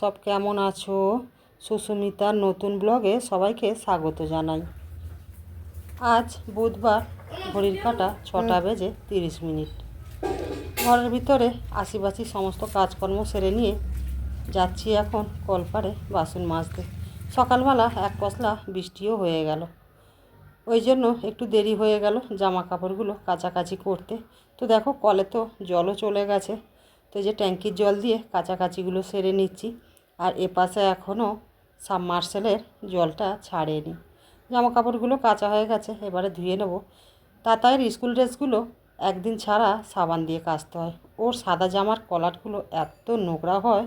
সব কেমন আছো? সুস্মিতার নতুন ব্লগে সবাইকে স্বাগত জানাই। আজ বুধবার ঘড়ির কাটা ছটা বেজে তিরিশ মিনিট। ঘরের ভিতরে আশিবাসি সমস্ত কাজকর্ম সেরে নিয়ে যাচ্ছি এখন কলপারে বাসন মাজতে। সকালবেলা এক পশলা বৃষ্টিও হয়ে গেল। ওই জন্য একটু দেরি হয়ে গেল জামা কাপড়গুলো কাচাকাচি করতে। তো দেখো কলে তো জলও চলে গেছে। তো যে ট্যাঙ্কির জল দিয়ে কাচাকাচিগুলো সেরে নিচ্ছি। আর এ পাশে এখনও সাবমার্সেলের জলটা ছাড়েনি। জামা কাপড়গুলো কাঁচা হয়ে গেছে, এবারে ধুয়ে নেব। তাতায়ের স্কুল ড্রেসগুলো একদিন ছাড়া সাবান দিয়ে কাচতে হয়। ওর সাদা জামার কলারগুলো এত নোংরা হয়।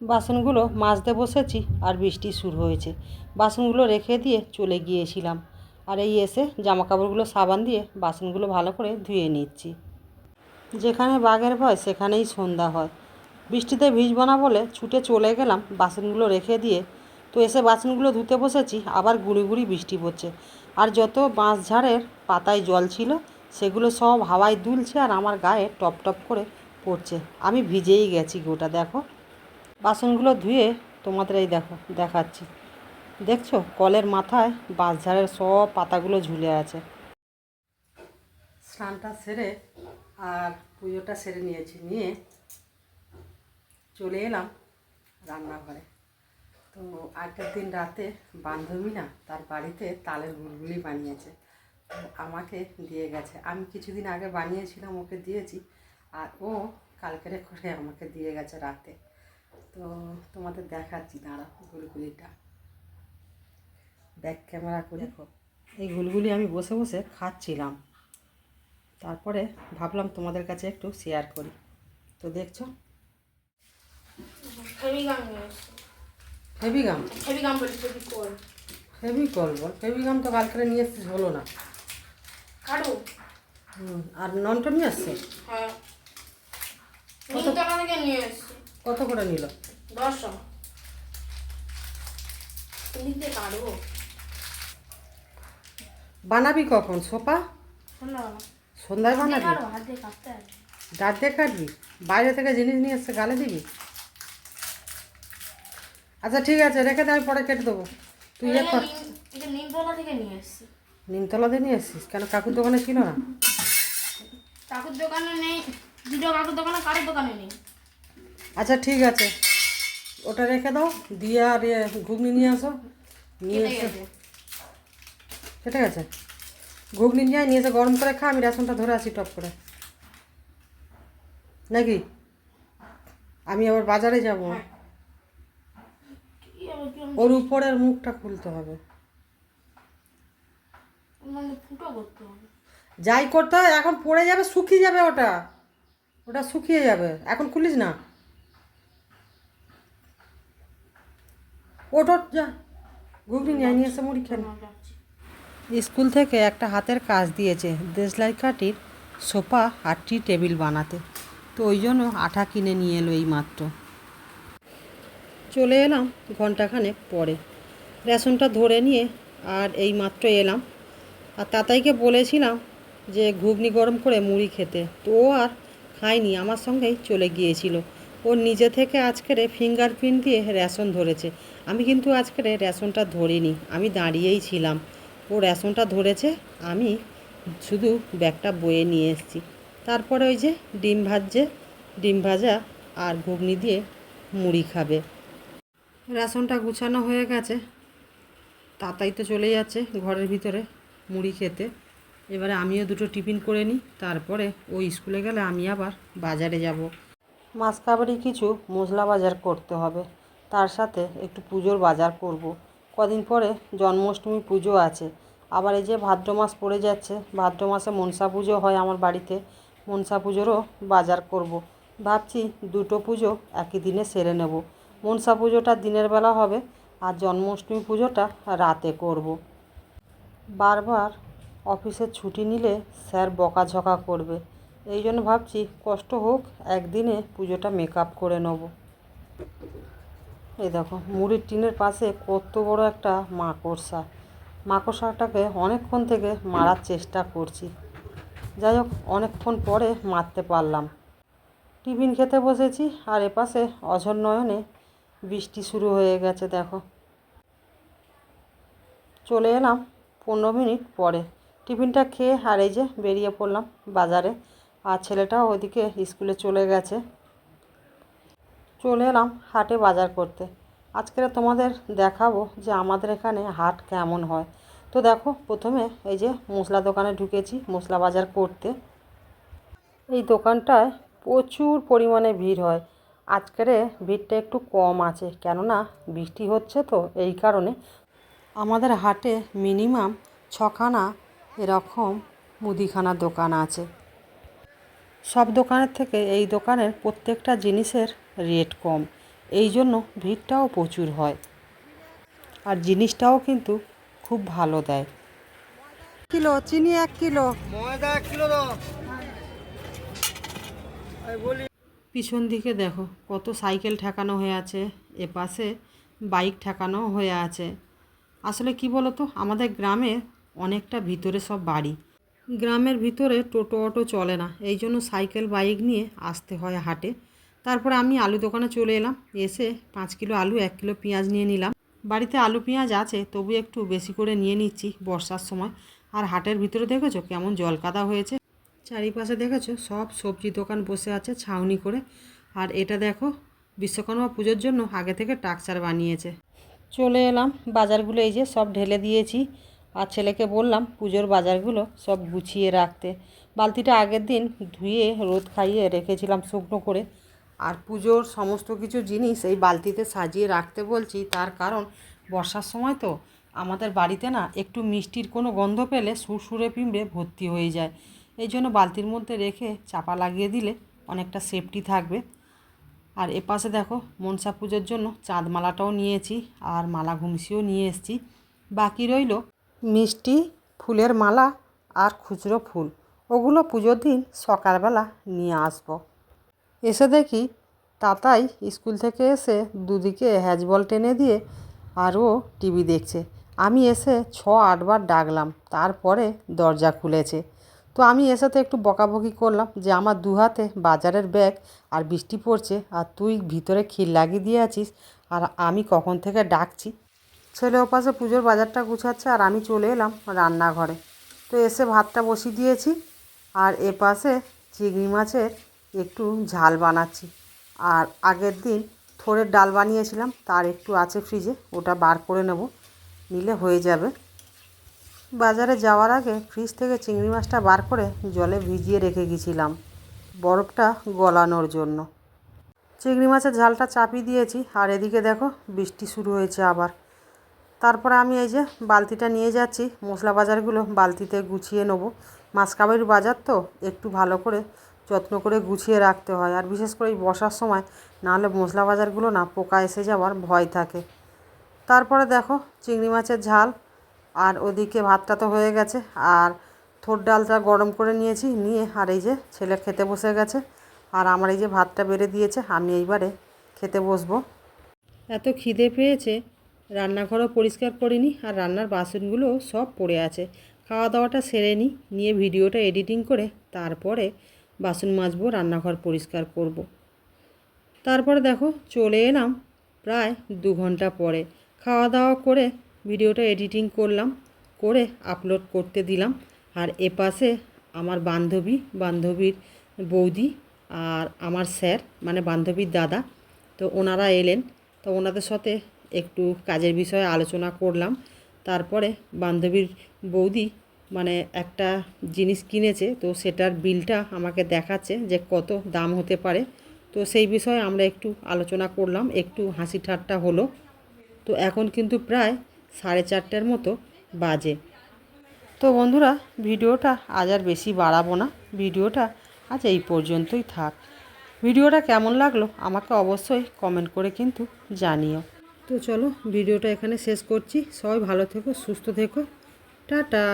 বাসনগুলো মাজতে বসেছি আর বৃষ্টি শুরু হয়েছে। বাসনগুলো রেখে দিয়ে চলে গিয়েছিলাম। আর এই এসে জামা কাপড়গুলো সাবান দিয়ে বাসনগুলো ভালো করে ধুয়ে নিচ্ছি। যেখানে বাঘের ভয় সেখানেই সন্ধ্যা হয়। বৃষ্টিতে ভিজব না বলে ছুটে চলে গেলাম বাসনগুলো রেখে দিয়ে। তো এসে বাসনগুলো ধুতে বসেছি, আবার গুঁড়ি গুঁড়ি বৃষ্টি পড়ছে। আর যত বাঁশঝাড়ের পাতায় জল ছিল, সেগুলো সব হাওয়ায় দুলছে আর আমার গায়ে টপ টপ করে পড়ছে। আমি ভিজেই গেছি গোটা, দেখো। বাসনগুলো ধুয়ে তোমাদের এই দেখো, দেখাচ্ছি। দেখছ? কলের মাথায় বাঁশঝাড়ের সব পাতাগুলো ঝুলে আছে। স্নানটা সেরে আর পুজোটা সেরে নিয়েছি, নিয়ে চলে এলাম রান্নাঘরে। তো আগের দিন রাতে বান্ধবী না তার বাড়িতে তালের গুলগুলি বানিয়েছে। তো আমাকে দিয়ে গেছে। আমি কিছুদিন আগে বানিয়েছিলাম, ওকে দিয়েছি। আর ও কালকেরে করে আমাকে দিয়ে গেছে রাতে। তো তোমাদের দেখাচ্ছি দাঁড়া গুলগুলিটা ব্যাক ক্যামেরা করে। দেখো, এই গুলগুলি আমি বসে বসে খাচ্ছিলাম। তারপরে ভাবলাম তোমাদের কাছে একটু শেয়ার করি। তো দেখছ ফেভিগাম ফেভিগাম বলি। ফেভিকল তো কালকে নিয়ে এসছিস হলো না। কারু হুম আর ননটা নিয়ে আসছে হ্যাঁ। নিমতলা থেকে নিয়ে এসছি? কত করে নিল? দশ নিতে বানাবি কখন? সোফা সন্ধ্যায় বানাবি? দাঁত কাটবি? বাইরে থেকে জিনিস নিয়ে এসছে গালে দিবি? আচ্ছা ঠিক আছে রেখে দে আমি পরে কেটে দেবো। তুই ইয়ে কর। এটা নিমতলা থেকে নিয়ে এসছি নিমতলা দিয়ে নিয়ে এসছিস কেন কাকুর দোকানে ছিল না? কাকুর দোকানে নেই দুটো কাকুর দোকানে কারোর দোকানে নেই। আচ্ছা ঠিক আছে। ওটা রেখে দাও দিয়ে আর ইয়ে ঘুগনি নিয়ে আসো। নিয়ে এসে। কেটে গেছে? ঘুগনি নিয়ে আয়, নিয়ে এসে গরম করে খা আমি রেশনটা ধরে আসি টপ করে। নাকি? আমি আবার বাজারে যাব। হ্যাঁ। ওর উপরের মুখটা খুলতে হবে। মানে হবে। যাই করতে হয় এখন পড়ে যাবে শুকিয়ে যাবে ওটা। ওটা শুকিয়ে যাবে। এখন খুলিস না। ওট যা। ঘুগনি নিয়ে নিয়ে এসে মুড়ি যাচ্ছি। স্কুল থেকে একটা হাতের কাজ দিয়েছে দেশলাই কাঠির সোফা আর টি টেবিল বানাতে। তো ওই জন্য আঠা কিনে নিয়ে এলো এই মাত্র। চলে এলাম ঘন্টাখানেক পরে। রেশনটা ধরে নিয়ে আর এই মাত্র এলাম। আর তাতাইকে বলেছিলাম যে ঘুগনি গরম করে মুড়ি খেতে। তো ও আর খায়নি, আমার সঙ্গেই চলে গিয়েছিল। ও নিজে থেকে আজকের ফিঙ্গারপ্রিন্ট দিয়ে রেশন ধরেছে। আমি কিন্তু আজকের রেশনটা ধরিনি, আমি দাঁড়িয়েই ছিলাম। ও রেশনটা ধরেছে, আমি শুধু ব্যাগটা বয়ে নিয়ে এসেছি। তারপরে ওই যে ডিম ভাজছে, ডিম ভাজা আর ঘুগনি দিয়ে মুড়ি খাবে। রেশনটা গুছানো হয়ে গেছে তাতাই তো চলে যাচ্ছে ঘরের ভিতরে মুড়ি খেতে এবারে আমিও দুটো টিফিন করে নিই, তারপরে ও স্কুলে গেলে আমি আবার বাজারে যাব মাছ কাবারি কিছু মশলা বাজার করতে হবে, তার সাথে একটু পুজোর বাজার করব। কদিন পরে জন্মাষ্টমী পুজো আছে, আবার এই যে ভাদ্র মাস পড়ে যাচ্ছে, ভাদ্র মাসে মনসা পুজো হয় আমার বাড়িতে, মনসা পুজোরও বাজার করব। ভাবছি দুটো পুজো একই দিনে সেরে নেব মনসা পুজোটা দিনের বেলা হবে আর জন্মাষ্টমী পুজোটা রাতে করব। বারবার অফিসের ছুটি নিলে স্যার বকাঝকা করবে। এই জন্য ভাবছি কষ্ট হোক, একদিনে পুজোটা মেকআপ করে নেব। এই দেখো, মুড়ির টিনের পাশে কত বড় একটা মাকড়সা। মাকড়সাটাকে অনেকক্ষণ থেকে মারার চেষ্টা করছি। যাই হোক, অনেকক্ষণ পরে মারতে পারলাম। টিফিন খেতে বসেছি আর এপাশে অঝর নয়নে বৃষ্টি শুরু হয়ে গেছে, দেখো। চলে এলাম পনেরো মিনিট পরে। টিফিনটা খেয়ে আর এই যে বেরিয়ে পড়লাম বাজারে। আর ছেলেটাও ওদিকে স্কুলে চলে গেছে। চলে এলাম হাটে বাজার করতে। আজকে তোমাদের দেখাবো যে আমাদের এখানে হাট কেমন হয়। তো দেখো, প্রথমে এই যে মশলা দোকানে ঢুকেছি মশলা বাজার করতে। এই দোকানটায় প্রচুর পরিমাণে ভিড় হয়। আজকের ভিড়টা একটু কম আছে কেননা বৃষ্টি হচ্ছে তো এই কারণে। আমাদের হাটে মিনিমাম ছখানা এরকম মুদিখানার দোকান আছে। সব দোকানের থেকে এই দোকানের প্রত্যেকটা জিনিসের রেট কম এই জন্য ভিড়টাও প্রচুর হয়। আর জিনিসটাও কিন্তু খুব ভালো দেয়। কিলো চিনি এক কিলো। ময়দা এক কিলো দাও। বলি পিছন দিকে দেখো, কত সাইকেল ঠেকানো হয়ে আছে, এ পাশে বাইক ঠেকানো হয়ে আছে। আসলে কি বলো তো আমাদের গ্রামে অনেকটা ভিতরে সব বাড়ি। গ্রামের ভিতরে টোটো অটো চলে না, এই জন্য সাইকেল, বাইক নিয়ে আসতে হয় হাটে। তারপরে আমি আলু দোকানে চলে এলাম, এসে পাঁচ কিলো আলু, এক কিলো পেঁয়াজ নিয়ে নিলাম। বাড়িতে আলু পেঁয়াজ আছে, তবু একটু বেশি করে নিয়ে নিচ্ছি বর্ষার সময়। আর হাটের ভিতরে দেখেছ, কেমন জল কাদা হয়েছে। চারিপাশে দেখেছ? সব সবজি দোকান বসে আছে ছাউনি করে। আর এটা দেখো, বিশ্বকর্মা পুজোর জন্য আগে থেকে টাকচার বানিয়েছে। চলে এলাম বাজারগুলো, এই যে সব ঢেলে দিয়েছি। আর ছেলেকে বললাম পুজোর বাজারগুলো সব গুছিয়ে রাখতে। বালতিটা আগের দিন ধুয়ে রোদ খাইয়ে রেখেছিলাম শুকনো করে। আর পুজোর সমস্ত কিছু জিনিস এই বালতিতে সাজিয়ে রাখতে বলছি, তার কারণ বর্ষার সময় তো আমাদের বাড়িতে না একটু মিষ্টির কোনো গন্ধ পেলে সুরসুরে পিঁমড়ে ভর্তি হয়ে যায়। এই জন্য বালতির মধ্যে রেখে চাপা লাগিয়ে দিলে অনেকটা সেফটি থাকবে। আর এপাশে দেখো মনসা পুজোর জন্য চাঁদ মালাটাও নিয়েছি আর মালা ঘুমসিও নিয়ে এসেছি। বাকি রইল মিষ্টি, ফুলের মালা আর খুচরো ফুল। ওগুলো পুজোর দিন সকালবেলা নিয়ে আসব। এসে দেখি তাতাই স্কুল থেকে এসে দুদিকে হ্যাজবল টেনে দিয়ে আরও টিভি দেখছে। আমি এসে ছ আটবার ডাকলাম, তারপরে দরজা খুলেছে। তো আমি এসে তো একটু বকাবকি করলাম যে আমার দু হাতে বাজারের ব্যাগ আর বৃষ্টি পড়ছে আর তুই ভিতরে খিল লাগিয়ে দিয়ে আছিস আর আমি কখন থেকে ডাকছি। ছেলে ওপাশে পুজোর বাজারটা গুছাচ্ছে আর আমি চলে এলাম রান্নাঘরে। তো এসে ভাতটা বসিয়ে দিয়েছি আর এ পাশে চিংড়ি মাছের একটু ঝাল বানাচ্ছি। আর আগের দিন থোড়ের ডাল বানিয়েছিলাম, তার একটু আছে ফ্রিজে ওটা বার করে নেব, নিলে হয়ে যাবে। বাজারে যাওয়ার আগে ফ্রিজ থেকে চিংড়ি মাছটা বার করে জলে ভিজিয়ে রেখে গেছিলাম, বরফটা গলানোর জন্য। চিংড়ি মাছের ঝালটা চাপিয়ে দিয়েছি, আর এদিকে দেখো বৃষ্টি শুরু হয়েছে আবার। তারপরে আমি এই যে বালতিটা নিয়ে যাচ্ছি, মশলা বাজারগুলো বালতিতে গুছিয়ে নেব। মাসকাবাড়ির বাজার তো একটু ভালো করে যত্ন করে গুছিয়ে রাখতে হয়, আর বিশেষ করে এই বর্ষার সময় নাহলে মশলা বাজারগুলো না পোকা এসে যাওয়ার ভয় থাকে। তারপরে দেখো চিংড়ি মাছের ঝাল আর ওদিকে ভাতটা তো হয়ে গেছে, আর থোর ডালটা গরম করে নিয়েছি, নিয়ে আর এই যে ছেলে খেতে বসে গেছে, আর আমার এই যে ভাতটা বেড়ে দিয়েছে, আমি এইবারে খেতে বসবো। এত খিদে পেয়েছে, রান্নাঘরও পরিষ্কার করিনি, আর রান্নার বাসনগুলো সব পড়ে আছে। খাওয়া দাওয়াটা সেরে নিই নিয়ে ভিডিওটা এডিটিং করে তারপরে বাসন মাজবো, রান্নাঘর পরিষ্কার করব। তারপরে দেখো, চলে এলাম প্রায় দু ঘণ্টা পরে। খাওয়া দাওয়া করে ভিডিওটা এডিটিং করলাম, করে আপলোড করতে দিলাম। আর এপাশে আমার বান্ধবী, বান্ধবীর বৌদি আর আমার স্যার মানে বান্ধবীর দাদা, তো ওনারা এলেন। তো ওনাদের সাথে একটু কাজের বিষয়ে আলোচনা করলাম। তারপরে বান্ধবীর বৌদি মানে একটা জিনিস কিনেছে, তো সেটার বিলটা আমাকে দেখাচ্ছে যে কত দাম হতে পারে। তো সেই বিষয়ে আমরা একটু আলোচনা করলাম, একটু হাসি ঠাট্টা হলো। তো এখন কিন্তু প্রায় সাড়ে চারটের মতো বাজে। তো বন্ধুরা, ভিডিওটা আজ আর বেশি বাড়াবো না। ভিডিওটা আজ এই পর্যন্তই থাক। ভিডিওটা কেমন লাগল আমাকে অবশ্যই কমেন্ট করে কিন্তু জানিও। তো চলো, ভিডিওটা এখানে শেষ করছি। সবাই ভালো থেকো, সুস্থ থেকো। টাটা!